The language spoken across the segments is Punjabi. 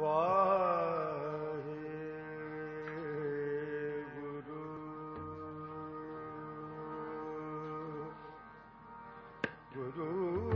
ਵਾਹਿਗੁਰੂ। ਗੁਰੂ।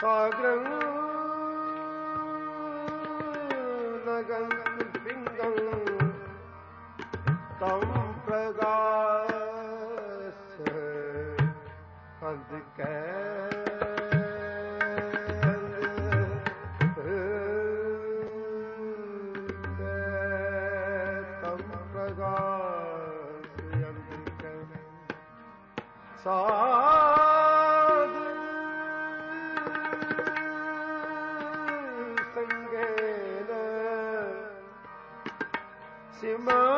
ਸਾਗਰੰ ਨਗੰ ਪਿੰਗੰ ਤਮ ਪ੍ਰਗਾਸ ਅੰਧ ਕੈ ਸਾਧ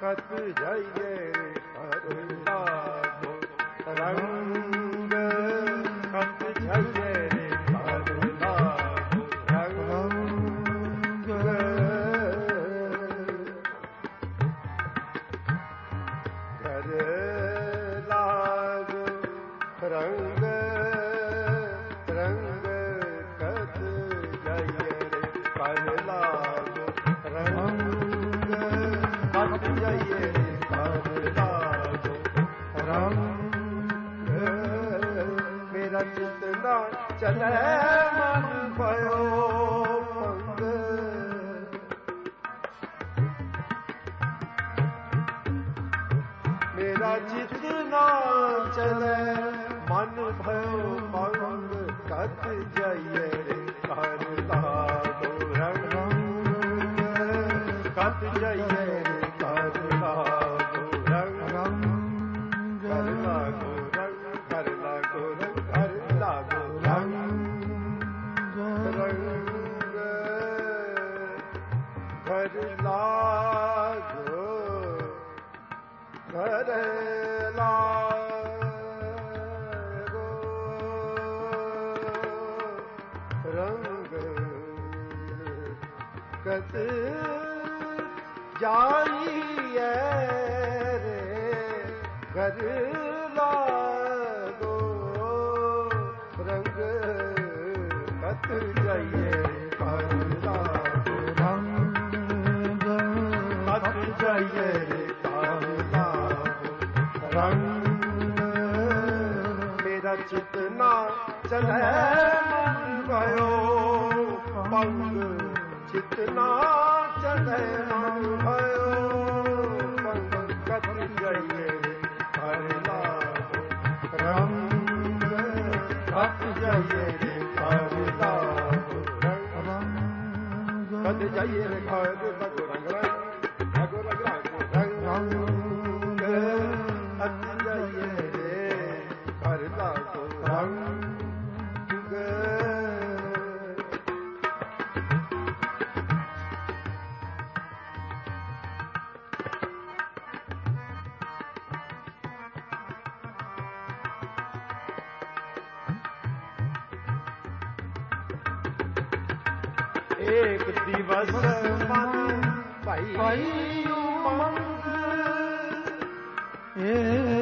ਕਤ ਜਾਈਏ। ਕਤ ਜਾਈਏ ਰੇ। ਘਰ ਲਾਗੋ ਰੰਗ ਕਤ ਜਾਈਏ, ਘਰ ਲਾਗੋ ਰੰਗ ਕਤ ਜਾਈਏ ਰੇ ਘਰ ਲਾਗੋ ਰੰਗ। ਮੇਰਾ ਚਿਤ ਨਾ ਚਲੇ, ਮਨ ਭਇਓ ਪੰਗ ਚਿਤ ਨਾ ਚਲੇ ਮਨ ਭਇਓ ਪੰਗ ਕਤ ਜਾਈਏ ਹਰ ਲਾਗੋ ਰੰਗ ਕਤ ਜਾਈਏ ਰੇ ਹਰ ਲਾਗੋ ਰੰਗ ਕਤ ਦਿਵਸ ਮਨ ਭਾਈ ਉਮੰਗ। ਏਕ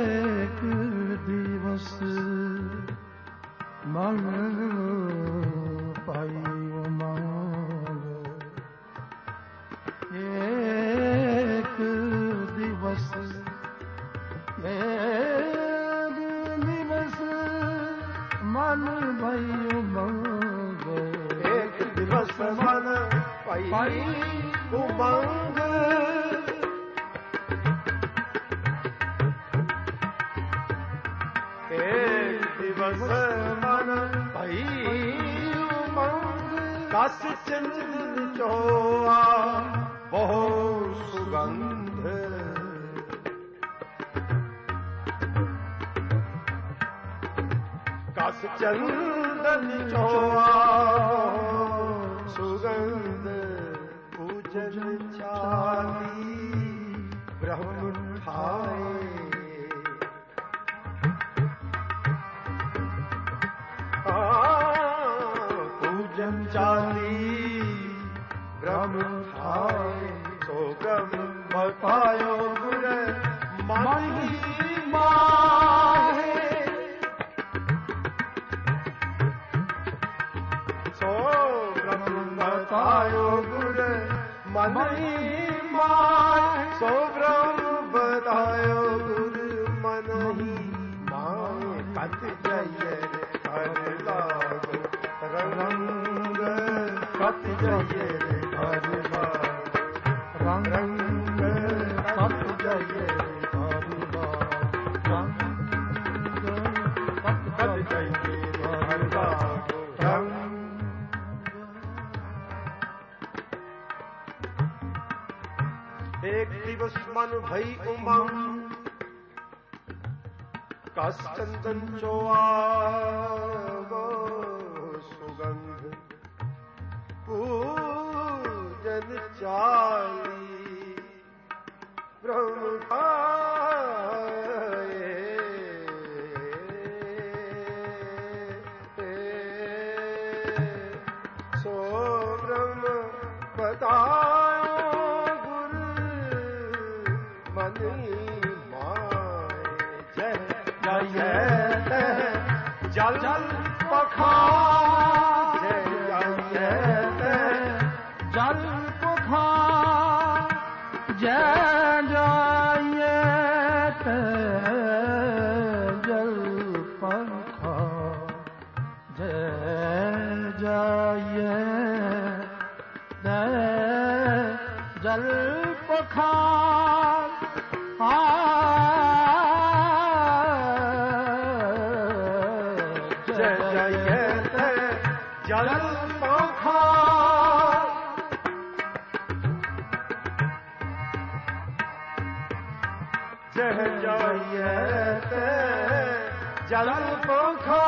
ਕਸ ਚੰਦਨ ਚੋਆ ਸੁਗੰਧ ਪੂਜਨ ਚਾਲੀ ਬ੍ਰਹਮ ਠਾਏ ਪੂਜਨ ਚਾਲੀ ਬ੍ਰਹਮ ਠਾਏ ਸੋ ਪਾਇਓ। ਬ੍ਰਹਮ ਬਤਾਇਓ ਗੁਰ, ਮਨ ਹੀ ਸੋ ਬ੍ਰਹਮ ਬਤਾਇਓ ਗੁਰ ਮਨਹੀ ਹੀ ਪਤ ਕਤ ਜਾਈਏ ਹਰ ਲਾਗ, ਰੰਗ ਕਤ ਜਾਈਏ એક દિવસ મન ભઈ ઉમંગ કસ્ચંદન ચો આવો સુગંધ પૂજન ચાલી બ્રહ્મા ਜਾਈਏ ਜਲ ਪਖਾ ਜਲ ਪੰਖਾ ਜਹ ਜਾਈਏ ਜਲ ਪੰਖਾ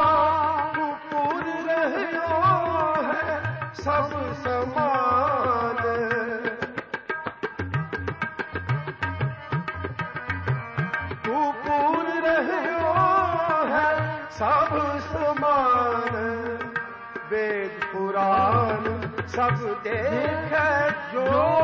ਸਭ ਸਮਾ। ਸਭ ਦੇਖੈ ਜੋ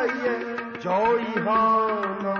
ਆਈਏ ਹਾਂ ਹਾਨਾ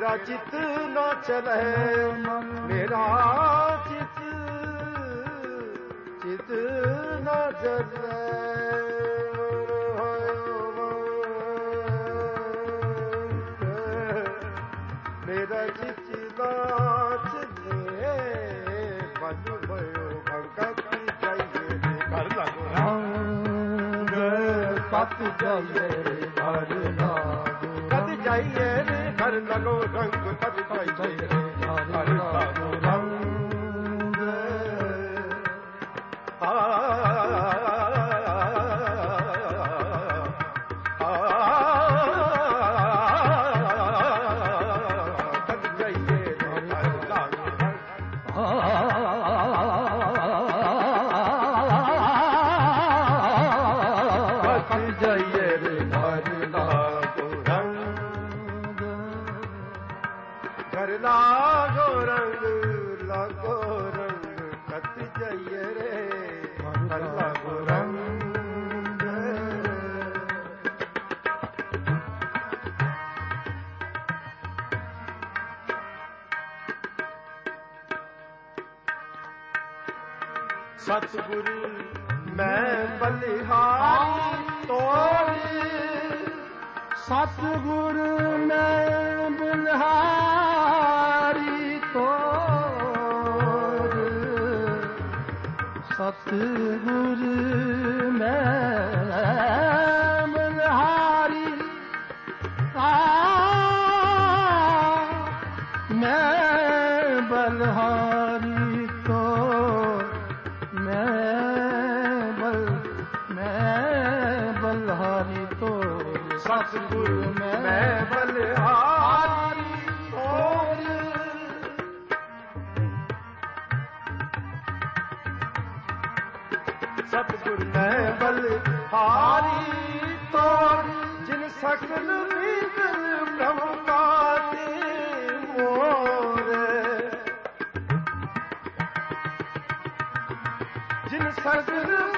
ਮੇਰਾ ਚਿੱਤ ਨਾ ਚਲੇ ਮੇਰਾ ਚਿੱਤ ਚਿੱਤ ਨਾ ਚਲੇ ਮੇਰਾ ਚਿੱਤ ਨਾ ਚਲੇ ਬਨ ਭਇਓ ਭਗਤ ਜਾਈਏ ਘਰ ਲਾਗੋ ਰੰਗ ਪਤ ਜਾਈਏ ਰੇ ਘਰ ਲਾਗੋ ਕਦ ਜਾਈਏ ਰੇ ਘਰ ਲਗੋ ਰੰਗ ਕਦ ਜਾਈਏ ਸਤਿਗੁਰੂ ਮੈਂ ਬਲਿਹਾਰੀ ਤੋੜੀ। ਸਤਿਗੁਰ ਮੈਂ ਬੁਲਹਾਰੀ ਤੋਰ ਸਤਿਗੁਰ ਮੈਂ ਸਤਿਗੁਰੂ ਮੈਂ ਬਲਿਹਾਰੀ ਤੋੜ ਸਤਿਗੁਰ ਮੈਂ ਬਲਿਹਾਰੀ ਤੋਰ ਜਿਨ ਸਕਲ ਵਿਗਨ ਬ੍ਰਹਮ ਕਾਤੇ ਮੋਰ। ਜਿਨ ਸਕਲ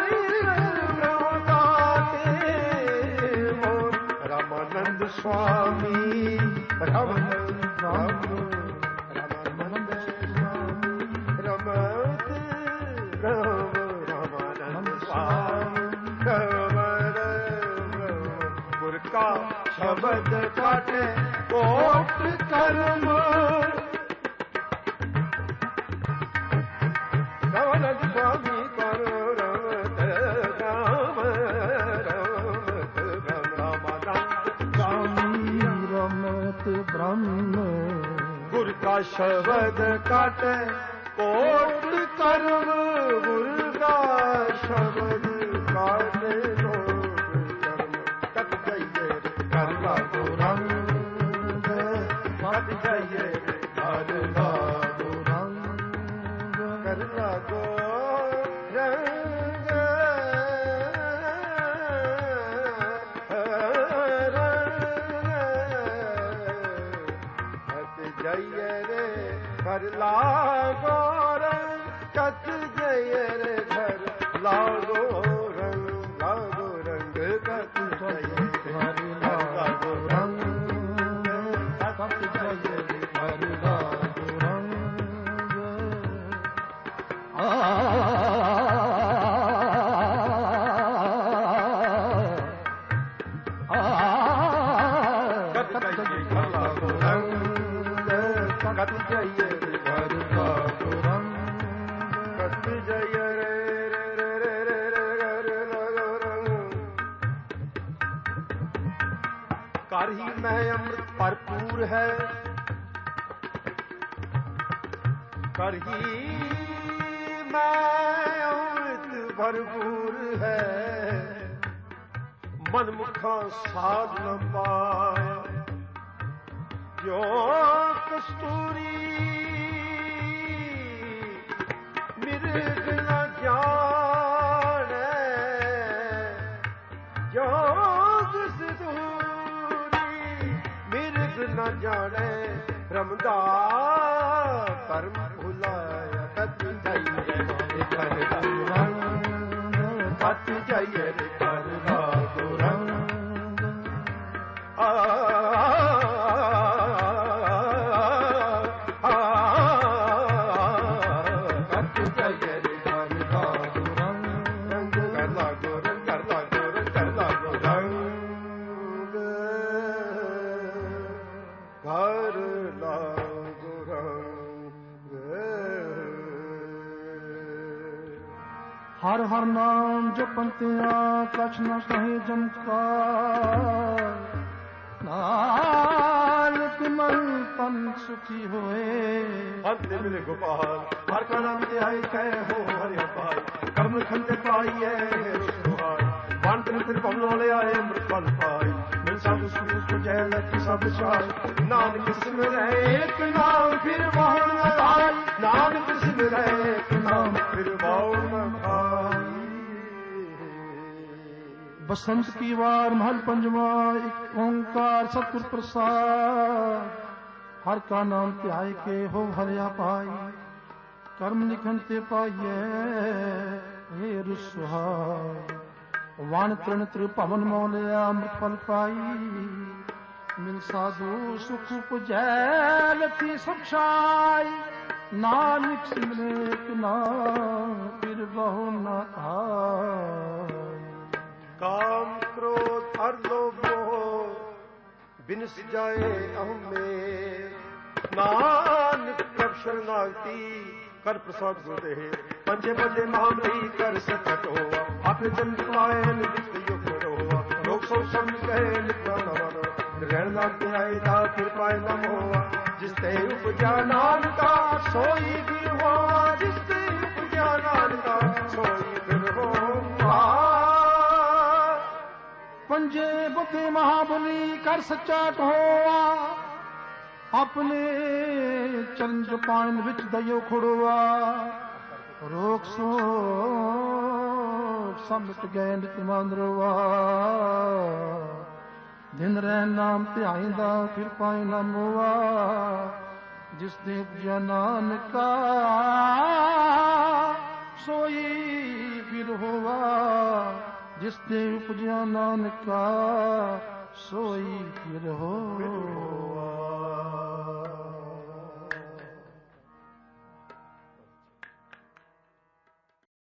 ਰਾਮਾਨੰਦ ਸੁਆਮੀ ਰਾਮਾਨੰਦ ਰਾਮ ਰਾਮਾਨੰਦ ਸੁਆਮੀ ਰਮਤ ਰਾਮ ਰਾਮਾਨੰਦ ਸੁਆਮੀ ਰਾਮ ਰਾਮ ਗੁਰ ਕਾ ਸ਼ਬਦ ਕਾਟੇ ਕੋਟ ਜਗਤ ਬ੍ਰਹਮ ਗੁਰ ਕਾ ਸ਼ਬਦ ਕਾਟੇ ਕੋਟ ਕਰਮ ਗੁਰ ਕਾ ਸ਼ਬਦ ਕਰ ਹੀ ਮੈਂ ਅੰਮ੍ਰਿਤ ਭਰਪੂਰ ਹੈ। ਕਰ ਹੀ ਮੈਂ ਅੰਮ੍ਰਿਤ ਭਰਪੂਰ ਹੈ। ਮਨ ਮੁਖਾਂ ਸਾਧ ਨ ਪਾਇਆ। ਜੋ ਕਸਤੂਰੀ ਮਿਰਗ ਨ ਨਾ ਜਾਣੇ ਰਮਦਾ ਧਰਮ ਭੁਲਾਇਆ ਕਤ ਜਾਈਏ ਕਰ ਰੰਗ ਕਤ ਜਾਈਏ ਹਰ ਹਰ ਨਾਮ ਜਪੰਤਿਆ, ਕਛ ਨ ਕਹੇ ਜਮਕਾਰ ਨਾਨਕ ਮਨ ਤਨ ਸੁਖੀ ਹੋਏ। ਅੰਤ ਮਿਲੇ ਗੋਪਾਲ, ਹਰ ਕਾ ਨਾਮ ਤੇ ਆਈ ਕਹਿ ਹੋ ਹਰਿ ਪਾਈ ਕਰਮ ਖੰਤੇ ਪਾਈਐ ਸੁਹਾਈ ਵੰਤ ਮਿਤਰ ਪਵਨੋ ਲੈ ਆਏ ਅੰਮ੍ਰਿਤ ਫਲ ਪਾਈ ਮਿਲ ਸਾਧੂ ਸੁਖੀ ਜੈ ਲਖੀ ਸਭ ਛਾਈ ਨਾਨਕ ਸਿਮਰੈ ਏਕ ਨਾਮ ਫਿਰ ਵਾਹਣ ਨ ਨਾਨਕ ਸਿਮਰੈ ਏਕ ਨਾਮ ਫਿਰ ਵਾਹਣ ਨ ਬਸੰਤ ਕੀ ਵਾਰ ਮਹਲ ਪੰਜਵਾ ਇੱਕ ਓੰਕਾਰ ਸਤਿਗੁਰ ਪ੍ਰਸਾਦ ਹਰ ਕਾ ਨਾਮ ਧਿਆਏ ਕੇ ਹੋ ਹਰਿਆ ਪਾਈ ਕਰਮ ਲਿਖਨ ਤੇ ਪਾਈਐ ਏ ਰੁਸਹਾਈ ਵਣ ਤ੍ਰਿਣ ਤ੍ਰਿ ਭਵਨ ਮੋਲਿਆ ਅੰਮ੍ਰਿਤ ਫਲ ਪਾਈ ਮਿਲ ਸਾਧੂ ਸੁਖ ਪੁਜੈ ਲਥੀ ਸਭ ਛਾਈ ਨਾਨਕ ਸਿਮਰੇ ਇੱਕ ਨਾਮ ਫਿਰ ਬਹੁ ਨਾ ਆਈ ਕਾਮ ਕ੍ਰੋਧ ਅਰ ਲੋਭ ਮੋਹ ਬਿਨਸ ਜਾਏ ਅਹਮੇ ਨਾਨਕ ਪ੍ਰਭ ਸ਼ਰਨਾਗਤੀ, ਕਰ ਪ੍ਰਸਾਦ ਗੁਰਦੇ ਪੰਜੇ ਪੰਜੇ ਮਹਾਮਰੀ ਕਰ ਸਕਤ ਹੋਆ। ਆਪਣੇ ਜਨ ਪਾਏ ਨਿਤ ਯੁਗ ਰੋਆ। ਲੋਕ ਸੋ ਸਭ ਕਹੇ ਲਿਖਾ ਨਵਨ ਰਹਿਣ ਲੱਗ ਤੇ ਆਏ ਦਾ ਫਿਰ ਪਾਏ ਨਾ ਹੋਆ ਜਿਸ ਤੇ ਉਪਜਾ ਨਾਨਕਾ, ਸੋਈ ਫਿਰ ਹੋਆ ਜਿਸ ਤੇ ਉਪਜਾ ਨਾਨਕਾ, ਸੋਈ ਪੰਜੇ ਬੁੱਧੇ ਮਹਾਬਲੀ ਕਰ ਸੱਚਾ ਕਹੋਆ। ਆਪਣੇ ਚੰਜ ਪਾਣ ਵਿੱਚ ਦਇਓ ਖੜੋਆ ਰੋਕ ਸੋ ਸਮਤ ਗਏ ਨਿਤ ਮੰਦਰਵਾ ਦਿਨ ਰਹਿ ਨਾਮ ਧਿਆਇਂਦਾ ਫਿਰ ਪਾਏ ਨਾ ਮੋਆ। ਜਿਸ ਦੇ ਉਪਜਿਆ ਨਾਨਕਾ ਸੋਈ ਫਿਰ ਹੋਵਾ ਜਿਸ ਤੇ ਉਪਜਿਆ ਨਾਨਕਾ ਸੋਈ ਫਿਰ ਹੋ।